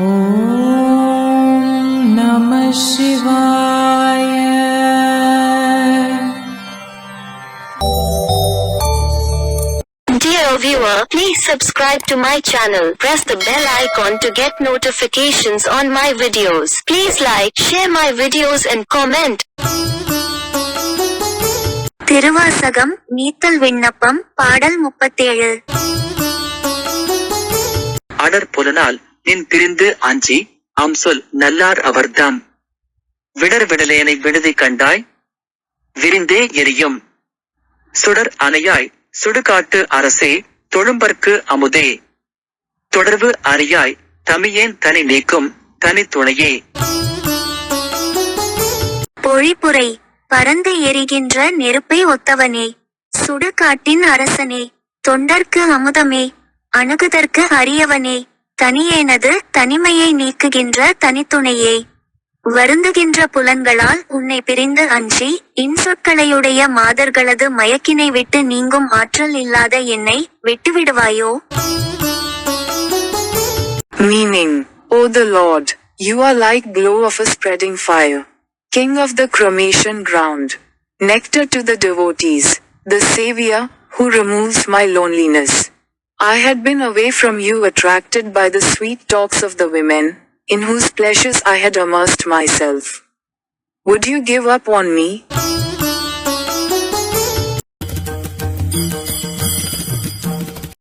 ॐ नमः शिवाय Dear viewer, please subscribe to my channel. Press the bell icon to get notifications on my videos. Please like, share my videos and comment. Thiruvasagam நீத்தல் விண்ணப்பம் பாடல் முப்பத்தேழு அடர் புலனால் நின் பிரிந்து அஞ்சி அம்சொல் நல்லார் அவர்தாம். விடர் விடலேனை விடுதி கண்டாய் விரிந்தே எரியும். சுடர் அணையாய் சுடுகாட்டு அரசே தொழும்பர்க்கு அமுதே. தொடர்பு அறியாய் தமியேன் தனி நீக்கும் தனி துணையே. பொழிப்புரை பறந்து எரிகின்ற நெருப்பை ஒத்தவனே. சுடுகாட்டின் அரசனே தொண்டர்க்கு அமுதமே அணுகுதற்கு அரியவனே. தனியேனது தனிமையை நீக்குகின்ற தனித்துணையே வருந்துகின்ற புலன்களால் உன்னை பிரிந்து அஞ்சி இன்சொற்களையுடைய மாதர்களது மயக்கினை விட்டு நீங்கும் ஆற்றல் இல்லாத என்னை விட்டுவிடுவாயோ meaning O the lord you are like glow of a spreading fire king of the cremation ground nectar to the devotees the saviour who removes my loneliness I had been away from you attracted by the sweet talks of the women, in whose pleasures I had immersed myself. Would you give up on me?